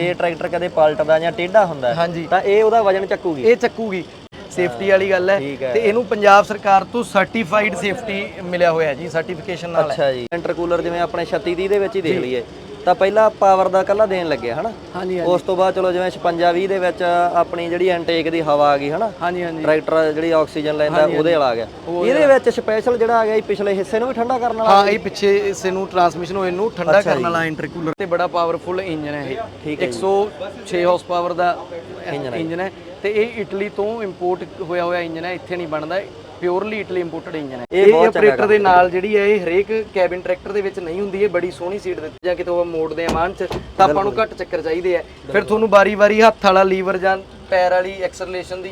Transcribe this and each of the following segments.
ਇਹ ਟਰੈਕਟਰ ਕਦੇ ਪਲਟਦਾ ਜਾਂ ਟੇਢਾ ਹੁੰਦਾ ਹੈ, ਹਾਂਜੀ। ਤਾਂ ਇਹ ਉਹਦਾ ਵਜਨ ਚੱਕੂਗੀ ਇਹ ਚੱਕੂਗੀ ਸੇਫਟੀ ਵਾਲੀ ਗੱਲ ਹੈ ਠੀਕ ਹੈ। ਤੇ ਇਹਨੂੰ ਪੰਜਾਬ ਸਰਕਾਰ ਤੋਂ ਸਰਟੀਫਾਈਡ ਸੇਫਟੀ ਮਿਲਿਆ ਹੋਇਆ ਜੀ ਸਰਟੀਫਿਕੇਸ਼ਨ ਨਾਲ ਹੈ। ਅੱਛਾ ਜੀ ਇੰਟਰਕੂਲਰ ਜਿਵੇਂ ਆਪਣੇ 36 30 ਦੇ ਵਿੱਚ ਹੀ ਦੇਖ ਲਈਏ ਤਾਂ ਪਹਿਲਾਂ ਪਾਵਰ ਦਾ ਕੱਲਾ ਦੇਣ ਲੱਗਿਆ ਹਨਾ? ਹਾਂਜੀ ਉਸ ਤੋਂ ਬਾਅਦ ਚਲੋ ਜਿਵੇਂ 56 20 ਦੇ ਵਿੱਚ ਆਪਣੀ ਜਿਹੜੀ ਇਨਟੇਕ ਦੀ ਹਵਾ ਆ ਗਈ ਹਨਾ? ਹਾਂਜੀ ਹਾਂਜੀ। ਟਰੈਕਟਰ ਜਿਹੜੀ ਆਕਸੀਜਨ ਲੈਂਦਾ ਉਹਦੇ ਵਾਲਾ ਆ ਗਿਆ। ਇਹਦੇ ਵਿੱਚ ਸਪੈਸ਼ਲ ਜਿਹੜਾ ਆ ਗਿਆ ਇਹ ਪਿਛਲੇ ਹਿੱਸੇ ਨੂੰ ਵੀ ਠੰਡਾ ਕਰਨ ਵਾਲਾ ਹਾਂ ਇਹ ਪਿੱਛੇ ਇਸੇ ਨੂੰ ਟਰਾਂਸਮਿਸ਼ਨ ਹੋਏ ਨੂੰ ਠੰਡਾ ਕਰਨ ਵਾਲਾ ਇੰਟਰਕੂਲਰ ਤੇ ਬੜਾ ਪਾਵਰਫੁਲ ਇੰਜਨ ਹੈ ਇਹ। ਠੀਕ 106 ਹਾਰਸ ਪਾਵਰ ਦਾ ਇੰਜਨ ਹੈ। ਤੇ ਇਹ ਇਟਲੀ ਤੋਂ ਇੰਪੋਰਟ ਹੋਇਆ ਹੋਇਆ ਇੰਜਨ ਹੈ ਇੱਥੇ ਨਹੀਂ ਬਣਦਾ। ਪਿਓਰਲੀ ਇਟਲੀ ਇੰਪੋਰਟਡ ਇੰਜਨ ਹੈ। ਇਹ ਇਹ ਬਹੁਤ ਚੰਗਾ ਆਪਰੇਟਰ ਦੇ ਨਾਲ ਜਿਹੜੀ ਹੈ ਇਹ ਹਰੇਕ ਕੈਬਿਨ ਟਰੈਕਟਰ ਦੇ ਵਿੱਚ ਨਹੀਂ ਹੁੰਦੀ ਇਹ ਬੜੀ ਸੋਹਣੀ ਸੀਟ ਦਿੱਤੀ ਜਾਂ ਕਿਤੇ ਉਹ ਮੋੜਦੇ ਆ ਮਾਨ ਚ ਤਾਂ ਆਪਾਂ ਨੂੰ ਘੱਟ ਚੱਕਰ ਚਾਹੀਦੇ ਆ। ਫਿਰ ਤੁਹਾਨੂੰ ਵਾਰੀ-ਵਾਰੀ ਹੱਥ ਵਾਲਾ ਲੀਵਰ ਜਾਂ ਪੈਰ ਵਾਲੀ ਐਕਸਲਰੇਸ਼ਨ ਦੀ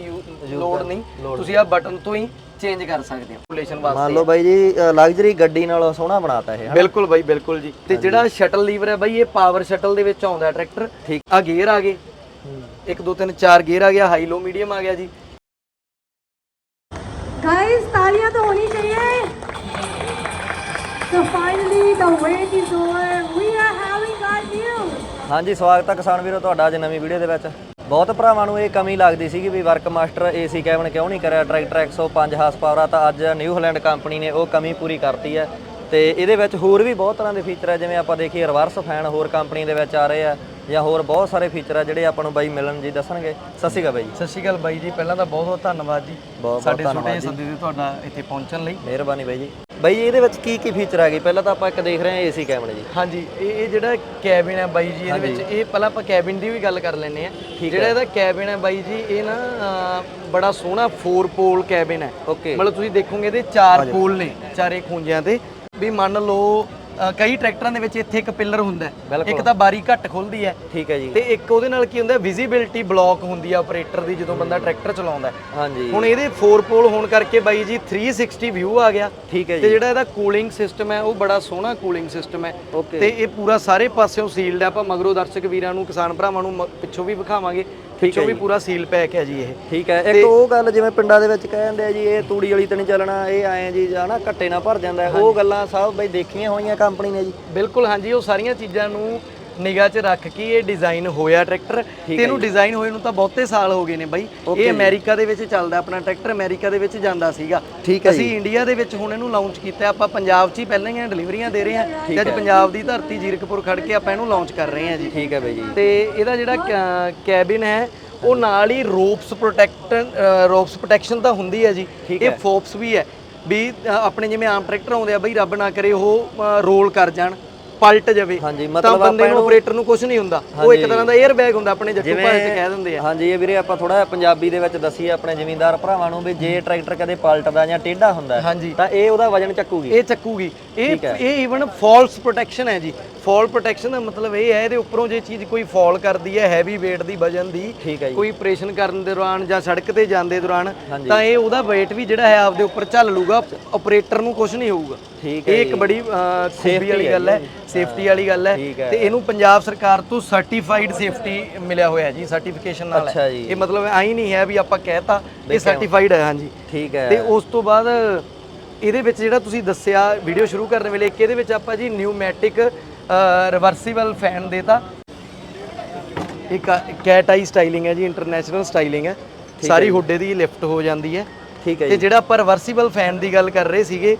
ਲੋੜ ਨਹੀਂ। ਤੁਸੀਂ ਆ ਬਟਨ ਤੋਂ ਹੀ ਚੇਂਜ ਕਰ ਸਕਦੇ ਹੋ ਰੈਗੂਲੇਸ਼ਨ ਵਾਸਤੇ। ਮੰਨ ਲਓ ਬਾਈ ਜੀ ਲਗਜ਼ਰੀ ਗੱਡੀ ਨਾਲੋਂ ਸੋਹਣਾ ਬਣਾਤਾ ਇਹ? ਬਿਲਕੁਲ ਬਾਈ ਬਿਲਕੁਲ ਜੀ। ਤੇ ਜਿਹੜਾ ਸ਼ਟਲ ਲੀਵਰ ਹੈ ਬਾਈ ਇਹ ਪਾਵਰ ਸ਼ਟਲ ਦੇ ਵਿੱਚ ਆਉਂਦਾ ਟਰੈਕਟਰ ਠੀਕ। ਆ ਗੇਅਰ ਆ ਗਏ। 1 2 3 4 ਗੇਅਰ ਆ ਗਿਆ ਹਾਈ ਲੋ ਮੀਡੀਅਮ ਆ ਗਿਆ ਜੀ। गाइस तालियां तो होनी चाहिए So finally the wait is over. We are having our news. ਹਾਂਜੀ ਸਵਾਗਤ ਹੈ ਕਿਸਾਨ ਵੀਰੋ ਤੁਹਾਡਾ ਅੱਜ ਨਵੀਂ ਵੀਡੀਓ ਦੇ ਵਿੱਚ ਬਹੁਤ ਭਰਾਵਾਂ ਨੂੰ ਇਹ ਕਮੀ ਲੱਗਦੀ ਸੀਗੀ ਵੀ ਵਰਕ ਮਾਸਟਰ ਏਸੀ ਕੈਬਨ ਕਿਉਂ ਨਹੀਂ ਕਰਿਆ ਟਰੈਕਟਰ 105 ਹਾਰਸ ਪਾਵਰ ਆ ਤਾਂ ਅੱਜ ਨਿਊ ਹਾਲੈਂਡ ਕੰਪਨੀ ਨੇ ਉਹ ਕਮੀ ਪੂਰੀ ਕਰਤੀ ਹੈ ਤੇ ਇਹਦੇ ਵਿੱਚ ਹੋਰ ਵੀ ਬਹੁਤ ਤਰ੍ਹਾਂ ਦੇ ਫੀਚਰ ਆ ਜਿਵੇਂ ਆਪਾਂ ਦੇਖੀਏ ਰਿਵਰਸ ਫੈਨ ਹੋਰ ਕੰਪਨੀ ਦੇ ਵਿੱਚ ਆ ਰਹੇ ਆ ਜਾਂ ਹੋਰ ਬਹੁਤ ਸਾਰੇ ਫੀਚਰ ਆ ਜਿਹੜੇ ਆਪਾਂ ਨੂੰ ਬਾਈ ਮਿਲਣ ਜੀ ਦੱਸਣਗੇ। ਸਤਿ ਸ਼੍ਰੀ ਅਕਾਲ ਬਾਈ ਸਤਿ ਸ਼੍ਰੀ ਅਕਾਲ ਬਾਈ ਜੀ ਪਹਿਲਾਂ ਤਾਂ ਬਹੁਤ ਬਹੁਤ ਧੰਨਵਾਦ ਜੀ। ਬਹੁਤ ਸਾਡੇ ਛੋਟੇ ਸੱਦੇ ਤੇ ਤੁਹਾਡਾ ਇੱਥੇ ਪਹੁੰਚਣ ਲਈ। ਮਿਹਰਬਾਨੀ ਬਾਈ ਜੀ। ਬਾਈ ਇਹਦੇ ਵਿੱਚ ਕੀ ਕੀ ਫੀਚਰ ਆ ਗਏ ਪਹਿਲਾਂ ਤਾਂ ਆਪਾਂ ਇੱਕ ਦੇਖ ਰਹੇ ਹਾਂ ਏਸੀ ਕੈਬਨ ਜੀ। ਹਾਂਜੀ ਇਹ ਇਹ ਜਿਹੜਾ ਕੈਬਿਨ ਹੈ ਬਾਈ ਜੀ ਇਹਦੇ ਵਿੱਚ ਇਹ ਪਹਿਲਾਂ ਆਪਾਂ ਕੈਬਿਨ ਦੀ ਵੀ ਗੱਲ ਕਰ ਲੈਂਦੇ ਆ ਜਿਹੜਾ ਇਹਦਾ ਕੈਬਿਨ ਹੈ ਬਾਈ ਜੀ ਇਹ ਨਾ ਬੜਾ ਸੋਹਣਾ 4 ਪੋਲ ਕੈਬਿਨ ਹੈ। ਓਕੇ। ਮਤਲਬ ਤੁਸੀਂ ਦੇਖੋਗੇ ਇਹਦੇ ਚਾਰ ਪੋਲ ਨੇ ਚਾਰੇ ਖੂੰਜਿਆਂ ਤੇ। ਵੀ ਮੰਨ ਲਓ ਕਈ ਟਰੈਕਟਰਾਂ ਦੇ ਵਿੱਚ ਇੱਥੇ ਇੱਕ ਪਿੱਲਰ ਹੁੰਦਾ। ਇੱਕ ਤਾਂ ਬਾਰੀ ਘੱਟ ਖੁੱਲਦੀ ਹੈ। ਠੀਕ ਹੈ ਜੀ। ਤੇ ਇੱਕ ਉਹਦੇ ਨਾਲ ਕੀ ਹੁੰਦਾ ਵਿਜ਼ਿਬਿਲਟੀ ਬਲੌਕ ਹੁੰਦੀ ਆ ਆਪਰੇਟਰ ਦੀ ਜਦੋਂ ਬੰਦਾ ਟਰੈਕਟਰ ਚਲਾਉਂਦਾ। ਹਾਂਜੀ। ਹੁਣ ਇਹਦੇ 4 ਪੋਲ ਹੋਣ ਕਰਕੇ ਬਾਈ ਜੀ 360 ਵਿਊ ਆ ਗਿਆ। ਠੀਕ ਹੈ ਤੇ ਜੀ। ਜਿਹੜਾ ਇਹਦਾ ਕੂਲਿੰਗ ਸਿਸਟਮ ਹੈ ਉਹ ਬੜਾ ਸੋਹਣਾ ਕੂਲਿੰਗ ਸਿਸਟਮ ਹੈ। ਤੇ ਇਹ ਪੂਰਾ ਸਾਰੇ ਪਾਸਿਓਂ ਸੀਲਡ ਹੈ। ਆਪਾਂ ਮਗਰੋਂ ਦਰਸ਼ਕ ਵੀਰਾਂ ਨੂੰ ਕਿਸਾਨ ਭਰਾਵਾਂ ਨੂੰ ਪਿੱਛੋਂ ਵੀ ਵਿਖਾਵਾਂਗੇ। ਪਿੱਛੋਂ ਵੀ ਪੂਰਾ ਸੀਲ ਪੈਕ ਹੈ ਜੀ ਇਹ। ਠੀਕ ਹੈ ਇੱਕ ਉਹ ਗੱਲ ਜਿਵੇਂ ਪਿੰਡਾਂ ਦੇ ਵਿੱਚ ਕਹਿ ਜਾਂਦੇ ਆ ਜੀ ਇਹ ਤੂੜੀ ਵਾਲੀ ਤਾਂ ਨਹੀਂ ਚੱਲਣਾ ਇਹ ਐਂ ਜੀ ਹਨਾ ਘੱਟੇ ਨਾਲ ਭਰ ਜਾਂਦਾ। ਉਹ ਗੱਲਾਂ ਸਭ ਬਈ ਦੇਖੀਆਂ ਹੋਈਆਂ ਕੰਪਨੀ ਨੇ ਜੀ। ਬਿਲਕੁਲ ਹਾਂਜੀ ਉਹ ਸਾਰੀਆਂ ਚੀਜ਼ਾਂ ਨੂੰ ਨਿਗਾਹ 'ਚ ਰੱਖ ਕੇ ਇਹ ਡਿਜ਼ਾਈਨ ਹੋਇਆ ਟਰੈਕਟਰ। ਤੇ ਇਹਨੂੰ ਡਿਜ਼ਾਈਨ ਹੋਏ ਨੂੰ ਤਾਂ ਬਹੁਤੇ ਸਾਲ ਹੋ ਗਏ ਨੇ ਬਾਈ। ਇਹ ਅਮਰੀਕਾ ਦੇ ਵਿੱਚ ਚੱਲਦਾ ਆਪਣਾ ਟਰੈਕਟਰ ਅਮਰੀਕਾ ਦੇ ਵਿੱਚ ਜਾਂਦਾ ਸੀਗਾ। ਅਸੀਂ ਇੰਡੀਆ ਦੇ ਵਿੱਚ ਹੁਣ ਇਹਨੂੰ ਲਾਂਚ ਕੀਤਾ ਆਪਾਂ ਪੰਜਾਬ 'ਚ ਹੀ ਪਹਿਲਾਂ ਹੀ ਡਿਲੀਵਰੀਆਂ ਦੇ ਰਹੇ ਹਾਂ। ਤੇ ਅੱਜ ਪੰਜਾਬ ਦੀ ਧਰਤੀ ਜੀਰਕਪੁਰ ਖੜ ਕੇ ਆਪਾਂ ਇਹਨੂੰ ਲਾਂਚ ਕਰ ਰਹੇ ਹਾਂ ਜੀ। ਠੀਕ ਹੈ ਬਈ ਜੀ। ਤੇ ਇਹਦਾ ਜਿਹੜਾ ਕੈਬਿਨ ਹੈ ਉਹ ਨਾਲ ਹੀ ਰੋਪਸ ਪ੍ਰੋਟੈਕਟਨ ਰੋਪਸ ਪ੍ਰੋਟੈਕਸ਼ਨ ਤਾਂ ਹੁੰਦੀ ਹੈ ਜੀ। ਇਹ ਫੋਪਸ ਵੀ ਹੈ। ਵੀ ਆਪਣੇ ਜਿਵੇਂ ਆਮ ਟਰੈਕਟਰ ਆਉਂਦੇ ਆ ਬਈ ਰੱਬ ਨਾ ਕਰੇ ਉਹ ਰੋਲ ਕਰ ਜਾਣ। ਪਲਟ ਜਾਵੇ। ਹਾਂਜੀ ਮਤਲਬ ਬੰਦੇ ਨੂੰ ਆਪਰੇਟਰ ਨੂੰ ਕੁਝ ਨਹੀਂ ਹੁੰਦਾ। ਉਹ ਇੱਕ ਤਰ੍ਹਾਂ ਦਾ 에ਅਰ ਬੈਗ ਹੁੰਦਾ ਆਪਣੇ ਜੱਟੂ ਭਾਸ਼ਾ 'ਚ ਕਹਿ ਦਿੰਦੇ ਆ। ਹਾਂਜੀ ਇਹ ਵੀਰੇ ਆਪਾਂ ਥੋੜਾ ਪੰਜਾਬੀ ਦੇ ਵਿੱਚ ਦਸੀਏ ਆਪਣੇ ਜ਼ਿਮੀਂਦਾਰ ਭਰਾਵਾਂ ਨੂੰ ਵੀ ਜੇ ਟਰੈਕਟਰ ਕਦੇ ਪਲਟਦਾ ਜਾਂ ਟੇਢਾ ਹੁੰਦਾ ਤਾਂ ਇਹ ਉਹਦਾ ਵਜਨ ਚੱਕੂਗੀ। ਇਹ ਚੱਕੂਗੀ। ਇਹ ਇਹ ਈਵਨ ਫਾਲਸ ਪ੍ਰੋਟੈਕਸ਼ਨ ਹੈ ਜੀ। ਫਾਲ ਪ੍ਰੋਟੈਕਸ਼ਨ ਦਾ ਮਤਲਬ ਇਹ ਹੈ ਇਹਦੇ ਉੱਪਰੋਂ ਜੇ ਚੀਜ਼ ਕੋਈ ਫਾਲ ਕਰਦੀ ਹੈ ਹੈਵੀ weight ਦੀ ਵਜਨ ਦੀ ਹੈ ਕੋਈ ਆਪਰੇਸ਼ਨ ਕਰਨ ਦੇ ਦੌਰਾਨ ਜਾਂ ਸੜਕ ਤੇ ਜਾਂਦੇ ਦੌਰਾਨ ਤਾਂ ਇਹ ਉਹਦਾ weight ਵੀ ਜਿਹੜਾ ਹੈ ਆਪਦੇ ਉੱਪਰ ਝੱਲ ਲੂਗਾ ਆਪਰੇਟਰ ਨੂੰ ਕੁਝ ਨਹੀਂ ਹੋਊਗਾ। ਠੀਕ ਇਹ ਇੱਕ ਬੜੀ ਸੇਫਟੀ ਵਾਲੀ ਗੱਲ ਹੈ ਸੇਫਟੀ ਵਾਲੀ ਗੱਲ ਹੈ। ਹੈ। ਤੇ ਇਹਨੂੰ ਪੰਜਾਬ ਸਰਕਾਰ ਤੋਂ ਸਰਟੀਫਾਈਡ ਸੇਫਟੀ ਮਿਲਿਆ ਹੋਇਆ ਜੀ ਸਰਟੀਫਿਕੇਸ਼ਨ ਨਾਲ ਹੈ। ਇਹ ਮਤਲਬ ਐਂ ਨਹੀਂ ਹੈ ਵੀ ਆਪਾਂ ਕਹਿਤਾ ਇਹ ਸਰਟੀਫਾਈਡ ਹੈ ਹਾਂਜੀ। ਠੀਕ ਹੈ। ਤੇ ਉਸ ਤੋਂ ਬਾਅਦ ਇਹਦੇ ਵਿੱਚ ਜਿਹੜਾ ਤੁਸੀਂ ਦੱਸਿਆ ਵੀਡੀਓ ਸ਼ੁਰੂ ਕਰਨ ਵੇਲੇ ਇੱਕ ਇਹਦੇ ਵਿੱਚ ਆਪਾਂ ਜੀ ਨਿਊਮੈਟਿਕ ਰਿਵਰਸੀਬਲ ਫੈਨ ਦੇਤਾ। ਇੱਕ ਕੈਟ ਆਈ ਸਟਾਈਲਿੰਗ ਹੈ ਜੀ ਇੰਟਰਨੈਸ਼ਨਲ ਸਟਾਈਲਿੰਗ ਹੈ। ਸਾਰੀ ਹੁੱਡੇ ਦੀ ਲਿਫਟ ਹੋ ਜਾਂਦੀ ਹੈ। ਠੀਕ ਹੈ ਤੇ ਜਿਹੜਾ ਆਪਾਂ ਰਿਵਰਸੀਬਲ ਫੈਨ ਦੀ ਗੱਲ ਕਰ ਰਹੇ ਸੀਗੇ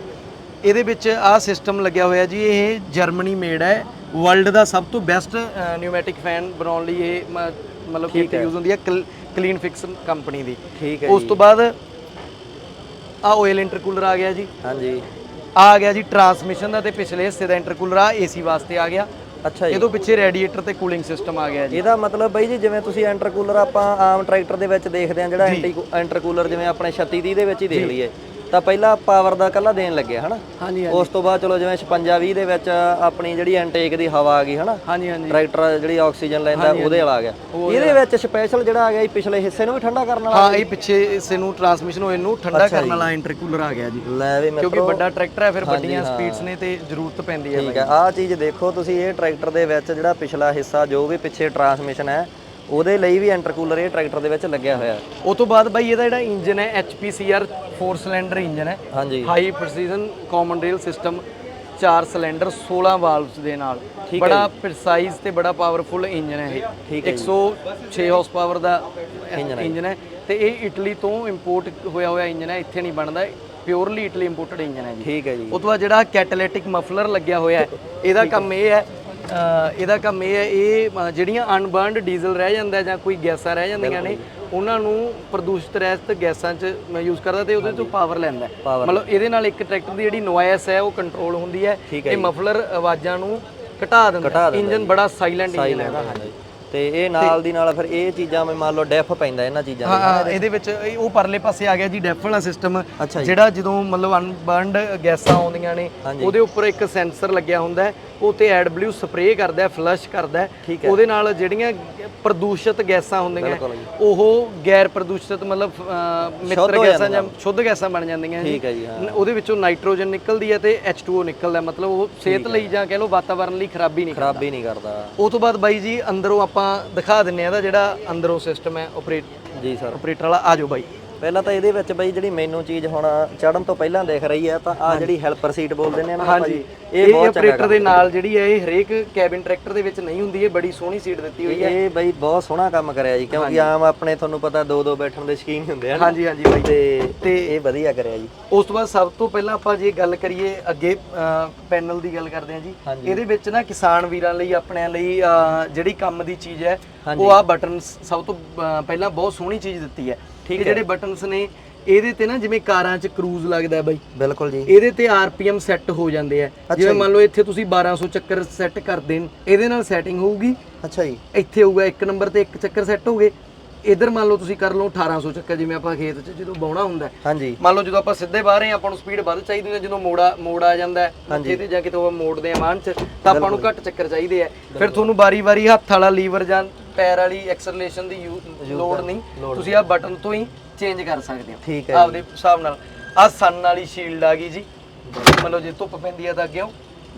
ਇਹਦੇ ਵਿੱਚ ਆਹ ਸਿਸਟਮ ਲੱਗਿਆ ਹੋਇਆ ਜੀ ਇਹ ਜਰਮਨੀ ਮੇਡ ਹੈ। ਵਰਲਡ ਦਾ ਸਭ ਤੋਂ ਬੈਸਟ ਨਿਊਮੈਟਿਕ ਫੈਨ ਬਣਾਉਣ ਲਈ ਇਹ ਮਤਲਬ ਕਿ ਯੂਜ਼ ਹੁੰਦੀ ਹੈ ਕਲੀਨ ਫਿਕਸ ਕੰਪਨੀ ਦੀ। ਠੀਕ ਹੈ ਉਸ ਤੋਂ ਬਾਅਦ ਆ ਆਇਲ ਇੰਟਰਕੂਲਰ ਆ ਗਿਆ ਜੀ। ਹਾਂਜੀ। ਆ ਗਿਆ ਜੀ ਟਰਾਂਸਮਿਸ਼ਨ ਦਾ ਤੇ ਪਿਛਲੇ ਹਿੱਸੇ ਦਾ ਇੰਟਰਕੂਲਰ ਆ ਏਸੀ ਵਾਸਤੇ ਆ ਗਿਆ। ਅੱਛਾ ਜੀ। ਇਹਦੋਂ ਪਿੱਛੇ ਰੇਡੀਏਟਰ ਤੇ ਕੂਲਿੰਗ ਸਿਸਟਮ ਆ ਗਿਆ ਜੀ। ਇਹਦਾ ਮਤਲਬ ਬਈ ਜੀ ਜਿਵੇਂ ਤੁਸੀਂ ਇੰਟਰਕੂਲਰ ਆਪਾਂ ਆਮ ਟਰੈਕਟਰ ਦੇ ਵਿੱਚ ਦੇਖਦੇ ਆ ਜਿਹੜਾ ਇੰਟਰਕੂਲਰ ਜਿਵੇਂ ਆਪਣੇ 36 30 ਦੇ ਵਿੱਚ ਹੀ ਦੇਖ ਲਈਏ। ਤਾਂ ਪਹਿਲਾਂ ਪਾਵਰ ਦਾ ਕੱਲਾ ਦੇਣ ਲੱਗਿਆ ਹਨਾ? ਹਾਂਜੀ ਉਸ ਤੋਂ ਬਾਅਦ ਚਲੋ ਜਿਵੇਂ 56 20 ਦੇ ਵਿੱਚ ਆਪਣੀ ਜਿਹੜੀ ਇਨਟੇਕ ਦੀ ਹਵਾ ਆ ਗਈ ਹਨਾ? ਹਾਂਜੀ ਹਾਂਜੀ। ਟਰੈਕਟਰ ਜਿਹੜੀ ਆਕਸੀਜਨ ਲੈਂਦਾ ਉਹਦੇ ਵਾਲਾ ਆ ਗਿਆ। ਇਹਦੇ ਵਿੱਚ ਸਪੈਸ਼ਲ ਜਿਹੜਾ ਆ ਗਿਆ ਇਹ ਪਿਛਲੇ ਹਿੱਸੇ ਨੂੰ ਵੀ ਠੰਡਾ ਕਰਨ ਵਾਲਾ ਹਾਂ ਇਹ ਪਿੱਛੇ ਇਸੇ ਨੂੰ ਟਰਾਂਸਮਿਸ਼ਨ ਹੋਏ ਨੂੰ ਠੰਡਾ ਕਰਨ ਵਾਲਾ ਇੰਟਰਕੂਲਰ ਆ ਗਿਆ ਜੀ। ਲੈ ਵੀ ਕਿਉਂਕਿ ਮਿੱਤਰੋ ਵੱਡਾ ਟਰੈਕਟਰ ਹੈ ਫਿਰ ਵੱਡੀਆਂ ਸਪੀਡਸ ਨੇ ਤੇ ਜ਼ਰੂਰਤ ਪੈਂਦੀ ਹੈ ਠੀਕ ਹੈ ਆਹ ਚੀਜ਼ ਦੇਖੋ ਤੁਸੀਂ ਇਹ ਟਰੈਕਟਰ ਦੇ ਵਿੱਚ ਜਿਹੜਾ ਪਿਛਲਾ ਹਿੱਸਾ ਜੋ ਵੀ ਪਿੱਛੇ ਟਰਾਂਸਮਿਸ਼ਨ ਹੈ ਉਹਦੇ ਲਈ ਵੀ ਇੰਟਰਕੂਲਰ ਇਹ ਟਰੈਕਟਰ ਦੇ ਵਿੱਚ ਲੱਗਿਆ ਹੋਇਆ। ਹੈ। ਉਹ ਤੋਂ ਬਾਅਦ ਬਾਈ ਇਹਦਾ ਜਿਹੜਾ ਇੰਜਨ ਹੈ HPCR 4 ਸਿਲੰਡਰ ਇੰਜਨ ਹੈ। ਹਾਂਜੀ। High precision common rail system ਚਾਰ ਸਿਲੰਡਰ 16 ਵਾਲਵਸ ਦੇ ਨਾਲ। ਬੜਾ ਪ੍ਰੀਸਾਈਜ਼ ਤੇ ਬੜਾ ਪਾਵਰਫੁਲ ਇੰਜਨ ਹੈ ਇਹ। ਠੀਕ ਹੈ 106 ਹਾਰਸ ਪਾਵਰ ਦਾ ਇੰਜਨ ਹੈ। ਤੇ ਇਹ ਇਟਲੀ ਤੋਂ ਇੰਪੋਰਟ ਹੋਇਆ ਹੋਇਆ ਇੰਜਨ ਹੈ ਇੱਥੇ ਨਹੀਂ ਬਣਦਾ ਪਿਓਰਲੀ ਇਟਲੀ ਇੰਪੋਰਟਡ ਇੰਜਨ ਹੈ ਜੀ। ਠੀਕ ਹੈ ਜੀ। ਉਹ ਤੋਂ ਬਾਅਦ ਜਿਹੜਾ ਕੈਟਾਲਿਟਿਕ ਮਫਲਰ ਲੱਗਿਆ ਹੋਇਆ ਹੈ ਇਹਦਾ ਕੰਮ ਇਹ ਹੈ ਇਹਦਾ ਕੰਮ ਇਹ ਹੈ ਇਹ ਜਿਹੜੀਆਂ ਅਨਬਰਨਡ ਡੀਜ਼ਲ ਰਹਿ ਜਾਂਦਾ ਜਾਂ ਕੋਈ ਗੈਸਾਂ ਰਹਿ ਜਾਂਦੀਆਂ ਨੇ ਉਹਨਾਂ ਨੂੰ ਪ੍ਰਦੂਸ਼ਿਤ ਰਹਿਤ ਗੈਸਾਂ 'ਚ ਯੂਜ਼ ਕਰਦਾ ਤੇ ਉਹਦੇ ਤੋਂ ਪਾਵਰ ਲੈਂਦਾ। ਮਤਲਬ ਇਹਦੇ ਨਾਲ ਇੱਕ ਟਰੈਕਟਰ ਦੀ ਜਿਹੜੀ ਨੋਇਸ ਹੈ ਉਹ ਕੰਟਰੋਲ ਹੁੰਦੀ ਹੈ ਇਹ ਮਫਲਰ ਆਵਾਜ਼ਾਂ ਨੂੰ ਘਟਾ ਦਿੰਦਾ ਇੰਜਨ ਬੜਾ ਸਾਇਲੈਂਟ ਇੰਜਨ ਹੈ। ਇਹਦਾ ਤੇ ਇਹ ਨਾਲ ਦੀ ਨਾਲ ਫਿਰ ਇਹ ਚੀਜ਼ਾਂ ਵੀ ਮੰਨ ਲਓ ਡੈਫ ਪੈਂਦਾ ਇਹਨਾਂ ਚੀਜ਼ਾਂ ਹਾਂ ਹਾਂ, ਇਹਦੇ ਵਿੱਚ ਇਹ ਉਹ ਪਰਲੇ ਪਾਸੇ ਆ ਗਿਆ ਜੀ ਡੈਫ ਵਾਲਾ ਸਿਸਟਮ ਅੱਛਾ ਜੀ। ਜਿਹੜਾ ਜਦੋਂ ਮਤਲਬ ਅਨਬਰਨਡ ਗੈਸਾਂ ਆਉਂਦੀਆਂ ਨੇ ਉਹਦੇ ਉੱਪਰ ਇੱਕ ਸੈਂਸਰ ਲੱਗਿਆ ਹੁੰਦਾ ਹੈ ਉਹ ਤੇ ਐਡ ਬਲੂ ਸਪਰੇਅ ਕਰਦਾ ਹੈ ਫਲਸ਼ ਕਰਦਾ ਹੈ। ਉਹਦੇ ਨਾਲ ਜਿਹੜੀਆਂ ਪ੍ਰਦੂਸ਼ਿਤ ਗੈਸਾਂ ਹੁੰਦੀਆਂ ਉਹ ਗੈਰ ਪ੍ਰਦੂਸ਼ਿਤ ਮਤਲਬ ਅਹ, ਮਿੱਤਰ ਗੈਸਾਂ ਜਾਂ ਸ਼ੁੱਧ ਗੈਸਾਂ ਬਣ ਜਾਂਦੀਆਂ ਜੀ। ਠੀਕ ਹੈ ਜੀ ਹਾਂ। ਨ- ਉਹਦੇ ਵਿੱਚੋਂ ਨਾਈਟ੍ਰੋਜਨ ਨਿਕਲਦੀ ਹੈ ਤੇ H2O ਨਿਕਲਦਾ ਹੈ। ਮਤਲਬ ਉਹ ਸਿਹਤ ਲਈ ਜਾਂ ਕਹਿ ਲਓ ਵਾਤਾਵਰਣ ਲਈ ਖਰਾਬੀ ਨਹੀਂ ਕਰਦਾ। ਖਰਾਬੀ ਨਹੀਂ ਕਰਦਾ। ਉਹ ਤੋਂ ਬਾਅਦ ਬਾਈ ਜੀ ਅੰਦਰੋਂ ਆਪਾਂ ਦਿਖਾ ਦਿੰਨੇ ਆ ਇਹਦਾ ਜਿਹੜਾ ਅੰਦਰੋਂ ਸਿਸਟਮ ਹੈ ਆਪਰੇਟ ਜੀ ਸਰ ਆਪਰੇਟਰ ਵਾਲਾ ਆ ਜਾਓ ਬਾਈ। ਪਹਿਲਾਂ ਤਾਂ ਇਹਦੇ ਵਿੱਚ ਬਈ ਜਿਹੜੀ ਮੈਨੂੰ ਚੀਜ਼ ਹੁਣ ਚੜਨ ਤੋਂ ਪਹਿਲਾਂ ਦਿਖ ਰਹੀ ਹੈ ਤਾਂ ਆ ਜਿਹੜੀ ਹੈਲਪਰ ਸੀਟ ਬੋਲਦੇ ਨੇ ਨਾ ਭਾਜੀ ਇਹ ਬਹੁਤ ਚੰਗਾ ਆਪਰੇਟਰ ਦੇ ਨਾਲ ਜਿਹੜੀ ਹੈ ਇਹ ਹਰੇਕ ਕੈਬਿਨ ਟਰੈਕਟਰ ਦੇ ਵਿੱਚ ਨਹੀਂ ਹੁੰਦੀ ਇਹ ਬੜੀ ਸੋਹਣੀ ਸੀਟ ਦਿੱਤੀ ਹੋਈ ਹੈ। ਇਹ ਬਈ ਬਹੁਤ ਸੋਹਣਾ ਕੰਮ ਕਰਿਆ ਜੀ ਕਿਉਂਕਿ ਆਮ ਆਪਣੇ ਤੁਹਾਨੂੰ ਪਤਾ ਦੋ ਦੋ ਬੈਠਣ ਦੇ ਸ਼ਕੀਨ ਹੁੰਦੇ ਹਨ ਹਾਂਜੀ ਹਾਂਜੀ ਬਾਈ। ਤੇ ਤੇ ਇਹ ਵਧੀਆ ਕਰਿਆ ਜੀ। ਉਸ ਤੋਂ ਬਾਅਦ ਸਭ ਤੋਂ ਪਹਿਲਾਂ ਆਪਾਂ ਜੇ ਗੱਲ ਕਰੀਏ ਅੱਗੇ ਪੈਨਲ ਦੀ ਗੱਲ ਕਰਦੇ ਹਾਂ ਜੀ। ਇਹਦੇ ਵਿੱਚ ਨਾ ਕਿਸਾਨ ਵੀਰਾਂ ਲਈ ਆਪਣਿਆਂ ਲਈ ਜਿਹੜੀ ਕੰਮ ਦੀ ਚੀਜ਼ ਹੈ ਉਹ ਆ ਬਟਨ ਸਭ ਤੋਂ ਪਹਿਲਾਂ ਬਹੁਤ ਸੋਹਣੀ ਚੀਜ਼ ਦਿੱਤੀ ਹੈ। ਠੀਕ ਜਿਹੜੇ ਬਟਨਸ ਨੇ ਇਹਦੇ ਤੇ ਨਾ ਜਿਵੇਂ ਕਾਰਾਂ 'ਚ ਕਰੂਜ਼ ਲੱਗਦਾ ਹੈ ਬਾਈ। ਬਿਲਕੁਲ ਜੀ। ਇਹਦੇ ਤੇ ਆਰਪੀਐਮ ਸੈੱਟ ਹੋ ਜਾਂਦੇ ਆ। ਜਿਵੇਂ ਮੰਨ ਲਓ ਇੱਥੇ ਤੁਸੀਂ 1200 ਚੱਕਰ ਸੈੱਟ ਕਰਦੇ ਨੇ ਇਹਦੇ ਨਾਲ ਸੈਟਿੰਗ ਹੋਊਗੀ। ਅੱਛਾ ਜੀ। ਇੱਥੇ ਹੋਊਗਾ ਇੱਕ ਨੰਬਰ ਤੇ ਇੱਕ ਚੱਕਰ ਸੈੱਟ ਹੋਗੇ ਇਧਰ ਮੰਨ ਲਓ ਤੁਸੀਂ ਕਰ ਲਓ 1800 ਚੱਕਰ ਜਿਵੇਂ ਆਪਾਂ ਖੇਤ 'ਚ ਜਦੋਂ ਬਾਉਣਾ ਹੁੰਦਾ ਹੈ। ਹਾਂਜੀ। ਮੰਨ ਲਓ ਜਦੋਂ ਆਪਾਂ ਸਿੱਧੇ ਬਾਹਰ ਰਹੇ ਹਾਂ, ਆਪਾਂ ਨੂੰ ਸਪੀਡ ਵੱਧ ਚਾਹੀਦੀ ਹੁੰਦੀ ਹੈ ਜਦੋਂ ਮੋੜਾ ਮੋੜ ਆ ਜਾਂਦਾ ਹੈ। ਤੇ ਜਾ ਕੇ ਤੋਂ ਮੋੜਦੇ ਆ ਮਾਨ 'ਚ ਤਾਂ ਆਪਾਂ ਨੂੰ ਘੱਟ ਚੱਕਰ ਚਾਹੀਦੇ ਆ। ਫਿਰ ਤੁਹਾਨੂੰ ਵਾਰੀ-ਵਾਰੀ ਹੱਥ ਵਾਲਾ ਲੀਵਰ ਜਾਂ ਪੈਰ ਵਾਲੀ ਐਕਸਲਰੇਸ਼ਨ ਦੀ ਲੋੜ ਨਹੀਂ। ਤੁਸੀਂ ਆ ਬਟਨ ਤੋਂ ਹੀ ਚੇਂਜ ਕਰ ਸਕਦੇ ਹੋ। ਠੀਕ ਹੈ ਆਪਦੇ ਹਿਸਾਬ ਨਾਲ। ਆ ਸਨ ਵਾਲੀ ਸ਼ੀਲਡ ਆ ਗਈ ਜੀ। ਮੰਨ ਲਓ ਜੇ ਧੁੱਪ ਪੈਂਦੀ ਆ ਤਾਂ ਅੱਗੇੋਂ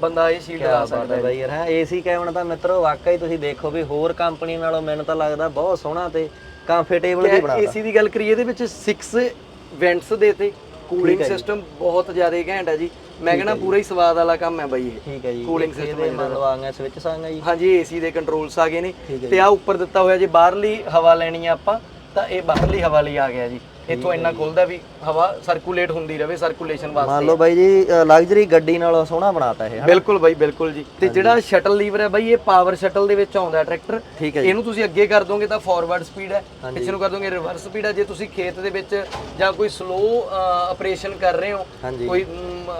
ਬੰਦਾ ਇਹ ਸ਼ੀਲਡ ਲਾ ਸਕਦਾ ਹੈ। ਬਈ ਯਾਰ ਹੈ ਏਸੀ ਕੈਬਨ ਤਾਂ ਮਿੱਤਰੋ ਵਾਕਈ ਤੁਸੀਂ ਦੇਖੋ ਵੀ ਹੋਰ ਕੰਪਨੀ ਨਾਲੋਂ ਮੈਨੂੰ ਤਾਂ ਲੱਗਦਾ ਬਹੁਤ ਸੋਹਣਾ ਤੇ ਕੰਫਰਟੇਬਲ ਵੀ ਬਣਾਦਾ ਏਸੀ ਦੀ ਗੱਲ ਕਰੀਏ ਇਹਦੇ ਵਿੱਚ 6 ਵੈਂਟਸ ਦੇ ਤੇ ਕੂਲਿੰਗ ਸਿਸਟਮ ਬਹੁਤ ਜ਼ਿਆਦਾ ਘੈਂਟ ਹੈ ਜੀ। ਮੈਂ ਕਹਿੰਦਾ ਪੂਰਾ ਹੀ ਸਵਾਦ ਵਾਲਾ ਕੰਮ ਹੈ ਬਾਈ ਇਹ। ਠੀਕ ਹੈ ਜੀ ਇਹਦੇ ਮਤਲਬ ਆ ਗਿਆ ਸਵਿਚ ਸੰਗ ਜੀ। ਹਾਂਜੀ ਏਸੀ ਦੇ ਕੰਟਰੋਲਸ ਆ ਗਏ ਨੇ ਤੇ ਆ ਉੱਪਰ ਦਿੱਤਾ ਹੋਇਆ ਜੇ ਬਾਹਰਲੀ ਹਵਾ ਲੈਣੀ ਆ ਆਪਾਂ ਤਾਂ ਇਹ ਬਾਹਰਲੀ ਹਵਾ ਲਈ ਆ ਗਿਆ ਜੀ। ਇੱਥੋਂ ਇੰਨਾ ਖੁੱਲਦਾ ਵੀ ਹਵਾ ਸਰਕੂਲੇਟ ਹੁੰਦੀ ਰਵੇ ਸਰਕੂਲੇਸ਼ਨ ਵਾਸਤੇ। ਮੰਨ ਲਓ ਬਾਈ ਜੀ ਲਗਜ਼ਰੀ ਗੱਡੀ ਨਾਲੋਂ ਸੋਹਣਾ ਬਣਾਤਾ ਇਹ? ਬਿਲਕੁਲ ਬਾਈ ਬਿਲਕੁਲ ਜੀ। ਤੇ ਜਿਹੜਾ ਸ਼ਟਲ ਲੀਵਰ ਹੈ ਬਾਈ ਇਹ ਪਾਵਰ ਸ਼ਟਲ ਦੇ ਵਿੱਚ ਆਉਂਦਾ ਟਰੈਕਟਰ ਠੀਕ ਹੈ ਇਹਨੂੰ ਤੁਸੀਂ ਅੱਗੇ ਕਰ ਦੋਗੇ ਤਾਂ ਫਾਰਵਰਡ ਸਪੀਡ ਹੈ। ਪਿੱਛੇ ਨੂੰ ਕਰ ਦੋਗੇ ਰਿਵਰਸ ਸਪੀਡ ਹੈ। ਜੇ ਤੁਸੀਂ ਖੇਤ ਦੇ ਵਿੱਚ ਜਾਂ ਕੋਈ ਸਲੋ ਆਪਰੇਸ਼ਨ ਕਰ ਰਹੇ ਹੋ। ਕੋਈ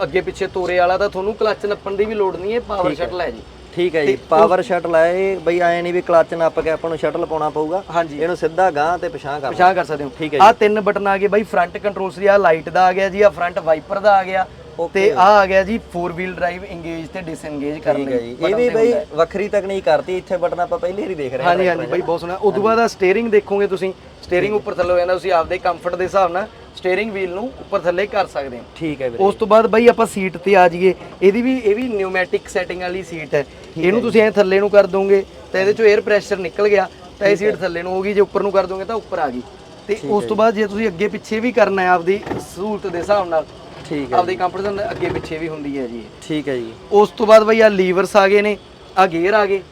ਅੱਗੇ ਪਿੱਛੇ ਤੋਰੇ ਵਾਲਾ ਤਾਂ ਤੁਹਾਨੂੰ ਕਲੱਚ ਨੱਪਣ ਦੀ ਵੀ ਲੋੜ ਨਹੀਂ ਹੈ ਪਾਵਰ ਸ਼ਟਲ ਹੈ ਜੀ। ਠੀਕ ਹੈ ਜੀ ਪਾਵਰ ਸ਼ਟਲ ਹੈ ਇਹ ਬਈ ਐ ਨਹੀਂ ਵੀ ਕਲੱਚ ਨੱਪ ਕੇ ਆਪਾਂ ਨੂੰ ਸ਼ਟਲ ਪਾਉਣਾ ਪਊਗਾ। ਹਾਂਜੀ। ਇਹਨੂੰ ਸਿੱਧਾ ਗਾਂ ਤੇ ਪਿਛਾਂ ਕਰ ਪਛਾਣ ਕਰ ਸਕਦੇ ਹੋ। ਠੀਕ ਹੈ ਆ ਤਿੰਨ ਬਟਨ ਆ ਗਏ ਬਾਈ ਫਰੰਟ ਕੰਟਰੋਲਸ ਦੀ ਆ ਲਾਈਟ ਦਾ ਆ ਗਿਆ ਜੀ ਆ ਫਰੰਟ ਵਾਈਪਰ ਦਾ ਆ ਗਿਆ। ਤੇ ਆ ਆ ਗਿਆ ਜੀ 4 ਵੀਲ ਡਰਾਈਵ ਇੰਗੇਜ ਤੇ ਡਿਸਐਂਗੇਜ ਕਰਨ ਹੈ ਲਈ ਇਹ ਵੀ ਬਈ ਵੱਖਰੀ ਤਕਨੀਕ ਕਰਤੀ ਇੱਥੇ ਬਟਨ ਆਪਾਂ ਪਹਿਲੀ ਵਾਰੀ ਦੇਖ ਰਹੇ ਹਾਂ ਹਾਂਜੀ ਹਾਂਜੀ ਬਾਈ ਬਹੁਤ ਸੋਹਣਾ। ਉਦੋਂ ਬਾਅਦ ਆ ਸਟੀਅਰਿੰਗ ਦੇਖੋਗੇ ਤੁਸੀਂ ਸਟੀਅਰਿੰਗ ਉੱਪਰ ਥੱਲੇ ਹੋ ਜਾਂਦਾ ਤੁਸੀਂ ਆਪਦੇ ਕੰਫਰਟ ਦੇ ਹਿਸਾਬ ਨਾਲ ਸਟੀਅਰਿੰਗ ਵੀਲ ਨੂੰ ਉੱਪਰ ਥੱਲੇ ਕਰ ਸਕਦੇ ਹੋ। ਠੀਕ ਹੈ ਵੀਰੇ। ਉਸ ਤੋਂ ਬਾਅਦ ਬਾਈ ਆਪਾਂ ਸੀਟ ਤੇ ਆ ਜਾਈਏ। ਇਹਦੀ ਵੀ ਇਹ ਵੀ ਨਿਊਮੈਟਿਕ ਸੈਟਿੰਗ ਵਾਲੀ ਸੀਟ ਹੈ। ਇਹਨੂੰ ਤੁਸੀਂ ਐ ਥੱਲੇ ਨੂੰ ਕਰ ਦੋਗੇ ਤਾਂ ਇਹਦੇ ਚੋਂ 에ਅਰ ਪ੍ਰੈਸ਼ਰ ਨਿਕਲ ਗਿਆ ਤਾਂ ਇਹ ਸੀਟ ਥੱਲੇ ਨੂੰ ਹੋਗੀ ਜੇ ਉੱਪਰ ਨੂੰ ਕਰ ਦੋਗੇ ਤਾਂ ਉੱਪਰ ਆ ਗਈ। ਤੇ ਉਸ ਤੋਂ ਬਾਅਦ ਜੇ ਤੁਸੀਂ ਅੱਗੇ ਪਿੱਛੇ ਵੀ ਕਰਨਾ ਹੈ ਆਪਦੀ ਸਹੂਲਤ ਦੇ ਹਿਸਾਬ ਨਾਲ ਠੀਕ ਆਪਦੀ ਕੰਫਰਟ ਦੇ ਨਾਲ ਅੱਗੇ ਪਿੱਛੇ ਵੀ ਹੁੰਦੀ ਹੈ ਜੀ। ਠੀਕ ਹੈ ਜੀ। ਉਸ ਤੋਂ ਬਾਅਦ ਬਈ ਆ ਲੀਵਰਸ ਆ ਗਏ ਨੇ ਆ ਗੇਅਰ ਆ ਗਏ।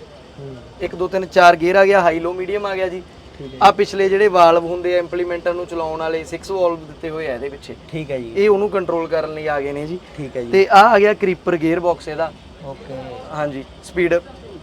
1 2 3 4 ਗੇਅਰ ਆ ਗਿਆ ਹਾਈ ਲੋ ਮੀਡੀਅਮ ਆ ਗਿਆ ਜੀ। ਆ ਪਿਛਲੇ ਜਿਹੜੇ ਵਾਲਵ ਹੁੰਦੇ ਆ ਇੰਪਲੀਮੈਂਟਰ ਨੂੰ ਚਲਾਉਣ ਵਾਲੇ 6 ਵਾਲਵ ਦਿੱਤੇ ਹੋਏ ਆ ਇਹਦੇ ਪਿੱਛੇ। ਠੀਕ ਹੈ ਜੀ। ਇਹ ਉਹਨੂੰ ਕੰਟਰੋਲ ਕਰਨ ਲਈ ਆ ਗਏ ਨੇ ਜੀ। ਠੀਕ ਹੈ ਜੀ। ਤੇ ਆ ਆ ਗਿਆ ਕ੍ਰੀਪਰ ਗੇਅਰ ਬਾਕਸ ਇਹਦਾ। ਓਕੇ ਹਾਂਜੀ ਸਪੀਡ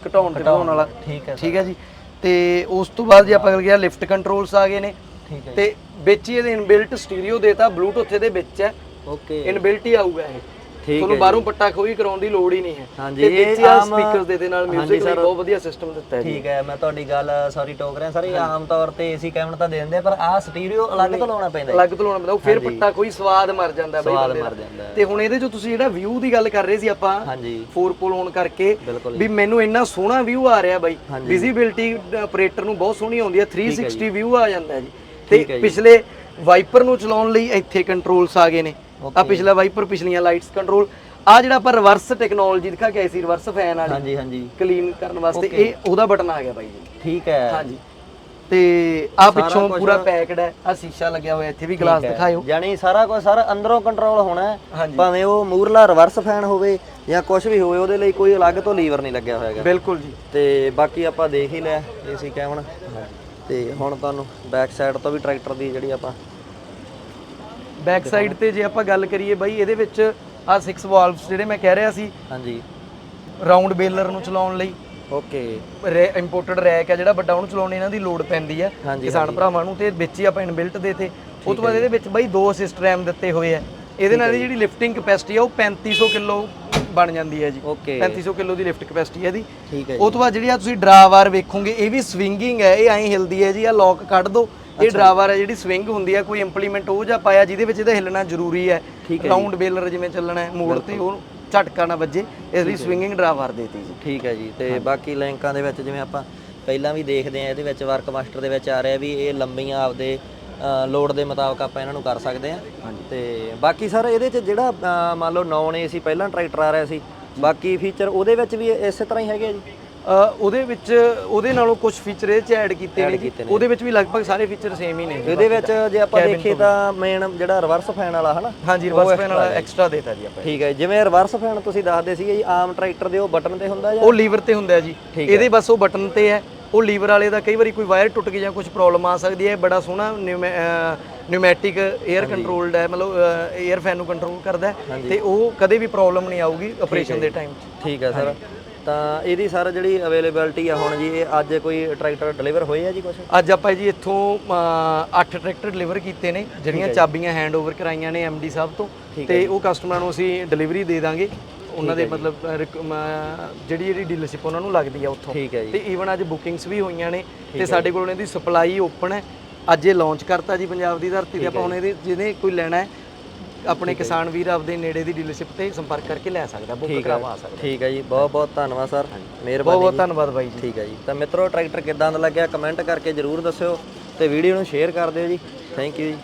ਘਟਾਉਣ ਤੇ ਵਧਾਉਣ ਵਾਲਾ। ਠੀਕ ਹੈ ਠੀਕ ਹੈ ਜੀ। ਤੇ ਉਸ ਤੋਂ ਬਾਅਦ ਜੇ ਆਪਾਂ ਗੱਲ ਕਰੀਏ ਲਿਫਟ ਕੰਟਰੋਲਸ ਆ ਗਏ ਨੇ। ਠੀਕ ਹੈ ਤੇ ਵਿੱਚ ਹੀ ਇਹਦੇ ਇਨਬਿਲਟ ਸਟੀਰੀਓ ਦੇਤਾ ਬਲੂਟੁੱਥ ਇਹਦੇ ਵਿੱਚ ਹੈ। ਓਕੇ ਇਨਬਿਲਟ ਹੀ ਆਊਗਾ ਇਹ। ਤੁਹਾਨੂੰ ਬਾਹਰੋਂ ਪੱਟਾ ਖੋਈ ਕਰਾਉਣ ਦੀ ਲੋੜ ਹੀ ਨਹੀਂ ਹੈ। ਹਾਂਜੀ, ਇਹ ਆ ਆਮ- ਸਪੀਕਰਸ ਦੇ ਦੇ ਨਾਲ 직 ਲਈ। ਬਹੁਤ ਵਧੀਆ ਸਿਸਟਮ ਦਿੱਤਾ ਹੈ ਜੀ। ਠੀਕ ਹੈ ਮੈਂ ਤੁਹਾਡੀ ਗੱਲ ਸੌਰੀ ਟੋਕ ਰਿਹਾ। ਸਰ ਇਹ ਆਮ ਤੌਰ ਤੇ ਏਸੀ ਕੈਬਨ ਤਾਂ ਦੇ ਦਿੰਦੇ ਆ, ਪਰ ਆਹ ਸਟੀਰੀਓ ਅਲੱਗ ਤੋਂ ਲਾਉਣਾ ਪੈਂਦਾ ਜੀ। ਅਲੱਗ ਤੋਂ ਲਾਉਣਾ ਪੈਂਦਾ। ਉਹ ਫਿਰ ਪੱਟਾ ਕੋਈ ਸਵਾਦ ਮਰ ਜਾਂਦਾ ਬਈ ਸਵਾਦ। ਮਰ ਜਾਂਦਾ। ਤੇ ਹੁਣ ਇਹਦੇ ਚੋਂ ਤੁਸੀਂ ਜਿਹੜਾ ਵਿਊ ਦੀ ਗੱਲ ਕਰ ਰਹੇ ਸੀ ਆਪਾਂ ਹਾਂਜੀ। 4 ਪੋਲ ਹੋਣ ਕਰਕੇ ਵੀ ਮੈਨੂੰ ਇੰਨਾ ਸੋਹਣਾ ਵਿਊ ਆ ਰਿਹਾ ਬਾਈ। ਵਿਜ਼ਿਬਿਲਟੀ ਆਪਰੇਟਰ ਨੂੰ ਬਹੁਤ ਸੋਹਣੀ ਆਉਂਦੀ ਹੈ 360 ਵਿਊ ਆ ਜਾਂਦਾ ਜੀ। ਤੇ ਪਿਛਲੇ ਵਾਈਪਰ ਨੂੰ ਚਲਾਉਣ ਲਈ ਇੱਥੇ ਕੰਟਰੋਲਸ ਆ ਗਏ ਨੇ। ਆ ਪਿਛਲਾ ਵਾਈਪਰ ਪਿਛਲੀਆਂ ਲਾਈਟਸ ਕੰਟਰੋਲ ਆ ਜਿਹੜਾ ਆਪਾਂ ਰਿਵਰਸ ਟੈਕਨੋਲੋਜੀ ਦਿਖਾ ਕੇ ਆਏ ਸੀ ਰਿਵਰਸ ਫੈਨ ਵਾਲੀ। ਹਾਂਜੀ ਹਾਂਜੀ। ਕਲੀਨ ਕਰਨ ਵਾਸਤੇ। ਇਹ ਉਹਦਾ ਬਟਨ ਆ ਗਿਆ ਬਾਈ ਜੀ। ਠੀਕ ਹੈ। ਹਾਂਜੀ। ਤੇ ਆ ਪਿੱਛੋਂ ਪੂਰਾ ਪੈਕਡ ਹੈ। ਆ ਸ਼ੀਸ਼ਾ ਲੱਗਿਆ ਹੋਇਆ ਇੱਥੇ ਵੀ ਗਲਾਸ ਦਿਖਾਇਓ। ਯਾਨੀ ਸਾਰਾ ਕੁਝ ਸਰ ਅੰਦਰੋਂ ਕੰਟਰੋਲ ਹੋਣਾ। ਭਾਵੇਂ ਉਹ ਮੂਰਲਾ ਰਿਵਰਸ ਫੈਨ ਹੋਵੇ ਜਾਂ ਕੁਝ ਵੀ ਹੋਵੇ ਉਹਦੇ ਲਈ ਕੋਈ ਅਲੱਗ ਤੋਂ ਲੀਵਰ ਨਹੀਂ ਲੱਗਿਆ ਹੋਇਆਗਾ ਬਿਲਕੁਲ ਜੀ। ਤੇ ਬਾਕੀ ਆਪਾਂ ਦੇਖ ਹੀ ਲਿਆ ਏਸੀ ਕੈਬਨ ਤੇ ਹੁਣ ਤੁਹਾਨੂੰ ਬੈਕ ਸਾਈਡ ਤੋਂ ਵੀ ਟਰੈਕਟਰ ਦੀ ਜਿਹੜੀ ਆਪਾਂ ਬੈਕ ਸਾਈਡ ਤੇ ਜੇ ਆਪਾਂ ਗੱਲ ਕਰੀਏ ਬਾਈ ਇਹਦੇ ਵਿੱਚ ਆ 6 ਵਾਲਵਸ ਜਿਹੜੇ ਮੈਂ ਕਹਿ ਰਿਹਾ ਸੀ ਹਾਂਜੀ। ਰਾਉਂਡ ਬੇਲਰ ਨੂੰ ਚਲਾਉਣ ਲਈ। ਓਕੇ ਇੰਪੋਰਟਡ ਰੈਕ ਹੈ ਜਿਹੜਾ ਵੱਡਾ ਉਹਨੂੰ ਚਲਾਉਣ ਇਹਨਾਂ ਦੀ ਲੋਡ ਪੈਂਦੀ ਹਾਂਜੀ, ਕਿਸਾਨ ਭਰਾਵਾਂ ਨੂੰ ਤੇ ਵਿੱਚ ਹੀ ਆਪਾਂ ਇਨਬਿਲਟ ਦੇ ਤੇ। ਉਹ ਤੋਂ ਬਾਅਦ ਇਹਦੇ ਵਿੱਚ ਬਾਈ ਦੋ ਅਸਿਸਟ ਰੈਮ ਦਿੱਤੇ ਹੋਏ ਆ। ਇਹਦੇ ਨਾਲ ਜਿਹੜੀ ਲਿਫਟਿੰਗ ਕਪੈਸਿਟੀ ਆ ਉਹ 3500 ਕਿਲੋ ਬਣ ਜਾਂਦੀ ਹੈ ਜੀ। ਓਕੇ 3500 ਕਿਲੋ ਦੀ ਲਿਫਟ ਕਪੈਸਿਟੀ ਹੈ ਇਹਦੀ। ਠੀਕ ਹੈ ਉਹ ਤੋਂ ਬਾਅਦ ਜਿਹੜੀ ਆ ਤੁਸੀਂ ਡਰਾਵਾਰ ਵੇਖੋਗੇ ਇਹ ਵੀ ਸਵਿੰਗਿੰਗ ਹੈ ਇਹ ਐਂ ਹਿਲਦੀ ਹੈ ਜੀ ਆ ਲੌਕ ਕੱਢ ਦੋ। ਇਹ ਡਰਾਵਾਰ ਹੈ ਜਿਹੜੀ ਸਵਿੰਗ ਹੁੰਦੀ ਹੈ ਕੋਈ ਇੰਪਲੀਮੈਂਟ ਉਹ ਜਾਂ ਪਾਇਆ ਜਿਹਦੇ ਵਿੱਚ ਇਹਦਾ ਹਿੱਲਣਾ ਜ਼ਰੂਰੀ ਹੈ। ਰਾਉਂਡ ਬੇਲਰ ਜਿਵੇਂ ਚੱਲਣਾ ਹੈ ਮੋੜ ਤੇ ਉਹ ਝਟਕਾ ਨਾ ਵੱਜੇ ਇਸ ਲਈ ਸਵਿੰਗਿੰਗ ਡਰਾਵਾਰ ਦੇਤੀ ਜੀ। ਠੀਕ ਹੈ ਜੀ ਤੇ ਬਾਕੀ ਲਿੰਕਾਂ ਦੇ ਵਿੱਚ ਜਿਵੇਂ ਆਪਾਂ ਪਹਿਲਾਂ ਵੀ ਦੇਖਦੇ ਆ ਇਹਦੇ ਵਿੱਚ ਵਰਕ ਮਾਸਟਰ ਦੇ ਵਿੱਚ ਆ ਰਿਹਾ ਵੀ ਇਹ ਲੰਬੀਆਂ ਆਪਦੇ ਲੋਡ ਦੇ ਮੁਤਾਬਕ ਆਪਾਂ ਇਹਨਾਂ ਨੂੰ ਕਰ ਸਕਦੇ ਆ ਤੇ ਬਾਕੀ ਸਰ ਇਹਦੇ ਚ ਜਿਹੜਾ ਮੰਨ ਲਓ ਨੌਨ ਏਸੀ ਪਹਿਲਾਂ ਟਰੈਕਟਰ ਆ ਰਿਹਾ ਸੀ ਬਾਕੀ ਫੀਚਰ ਉਹਦੇ ਵਿੱਚ ਵੀ ਇਸੇ ਤਰ੍ਹਾਂ ਹੀ ਹੈਗੇ ਆ ਜੀ? ਉਹਦੇ ਵਿੱਚ ਉਹਦੇ ਨਾਲੋਂ ਕੁਝ ਫੀਚਰ ਇਹ ਚ ਐਡ ਕੀਤੇ ਨੇ। ਉਹਦੇ ਵਿੱਚ ਵੀ ਲਗਭਗ ਸਾਰੇ ਫੀਚਰ ਸੇਮ ਹੀ ਨੇ। ਇਹਦੇ ਵਿੱਚ ਜੇ ਆਪਾਂ ਦੇਖੀਏ ਤਾਂ ਮੇਨ ਜਿਹੜਾ ਰਿਵਰਸ ਫੈਨ ਵਾਲਾ ਹਨਾ? ਹਾਂਜੀ ਰਿਵਰਸ ਪੈਨ ਵਾਲਾ ਐਕਸਟਰਾ ਦੇਤਾ ਜੀ ਆਪਾਂ। ਠੀਕ ਹੈ। ਜਿਵੇਂ ਰਿਵਰਸ ਫੈਨ ਤੁਸੀਂ ਦੱਸਦੇ ਸੀਗੇ ਜੀ ਆਮ ਟਰੈਕਟਰ ਦੇ ਉਹ ਬਟਨ ਤੇ ਹੁੰਦਾ ਜਾਂ? ਉਹ ਲੀਵਰ ਤੇ ਹੁੰਦਾ ਜੀ। ਇਹਦੇ ਬਸ ਉਹ ਬਟਨ ਤੇ ਹੈ। ਉਹ ਲੀਵਰ ਵਾਲੇ ਦਾ ਕਈ ਵਾਰੀ ਕੋਈ ਵਾਇਰ ਟੁੱਟ ਗਈ ਜਾਂ ਕੁਝ ਪ੍ਰੋਬਲਮ ਆ ਸਕਦੀ ਹੈ। ਬੜਾ ਸੋਹਣਾ ਨਿਊਮੈਟਿਕ 에ਅਰ ਕੰਟਰੋਲਡ ਹੈ ਮਤਲਬ 에ਅਰ ਫੈਨ ਨੂੰ ਕੰਟਰੋਲ ਕਰਦਾ ਤੇ ਉਹ ਕਦੇ ਵੀ ਪ੍ਰੋਬਲਮ ਨਹੀਂ ਆਊਗੀ ਆਪਰੇਸ਼ਨ ਦੇ ਟਾਈਮ ਠੀਕ ਹੈ ਸਰ ਤਾਂ ਇਹਦੀ ਸਰ ਜਿਹੜੀ ਅਵੇਲੇਬਿਲਟੀ ਆ ਹੁਣ ਜੀ ਇਹ ਅੱਜ ਕੋਈ ਟਰੈਕਟਰ ਡਿਲੀਵਰ ਹੋਏ ਆ ਜੀ ਕੁਝ ਅੱਜ ਆਪਾਂ ਜੀ ਇੱਥੋਂ 8 ਟਰੈਕਟਰ ਡਿਲੀਵਰ ਕੀਤੇ ਨੇ ਜਿਹੜੀਆਂ ਚਾਬੀਆਂ ਹੈਂਡਓਵਰ ਕਰਾਈਆਂ ਨੇ ਐਮਡੀ ਸਾਹਿਬ ਤੋਂ। ਤੇ ਉਹ ਕਸਟਮਰਾਂ ਨੂੰ ਅਸੀਂ ਡਿਲੀਵਰੀ ਦੇ ਦਾਂਗੇ। ਉਹਨਾਂ ਦੇ ਮਤਲਬ ਜਿਹੜੀ ਜਿਹੜੀ ਡੀਲਰਸ਼ਿਪ ਉਹਨਾਂ ਨੂੰ ਲੱਗਦੀ ਆ ਉੱਥੋਂ। ਠੀਕ ਹੈ ਜੀ। ਤੇ ਈਵਨ ਅੱਜ ਬੁਕਿੰਗਸ ਵੀ ਹੋਈਆਂ ਨੇ ਤੇ ਸਾਡੇ ਕੋਲ ਇਹਦੀ ਸਪਲਾਈ ਓਪਨ ਹੈ। ਅੱਜ ਇਹ ਲਾਂਚ ਕਰਤਾ ਜੀ ਪੰਜਾਬ ਦੀ ਧਰਤੀ ਤੇ ਆਪਾਂ ਹੁਣ ਇਹਦੇ ਜਿਹਨੇ ਕੋਈ ਲੈਣਾ ਹੈ ਆਪਣੇ ਕਿਸਾਨ ਵੀਰ ਆਪਦੇ ਨੇੜੇ ਦੀ ਡੀਲਰਸ਼ਿਪ ਤੇ ਸੰਪਰਕ ਕਰਕੇ ਲੈ ਸਕਦਾ ਬੁੱਕ ਕਰਵਾ ਸਕਦਾ। ਠੀਕ ਹੈ ਜੀ। ਬਹੁਤ ਬਹੁਤ ਧੰਨਵਾਦ ਸਰ। ਬਹੁਤ ਮਿਹਰਬਾਨੀ ਬਹੁਤ ਧੰਨਵਾਦ ਬਾਈ ਜੀ। ਠੀਕ ਹੈ ਜੀ। ਤਾਂ ਮਿੱਤਰੋ ਟਰੈਕਟਰ ਕਿੱਦਾਂ ਦਾ ਲੱਗਿਆ? ਕਮੈਂਟ ਕਰਕੇ ਜਰੂਰ ਦੱਸਿਓ ਤੇ ਵੀਡੀਓ ਨੂੰ ਸ਼ੇਅਰ ਕਰ ਦਿਓ ਜੀ। ਥੈਂਕ ਯੂ ਜੀ।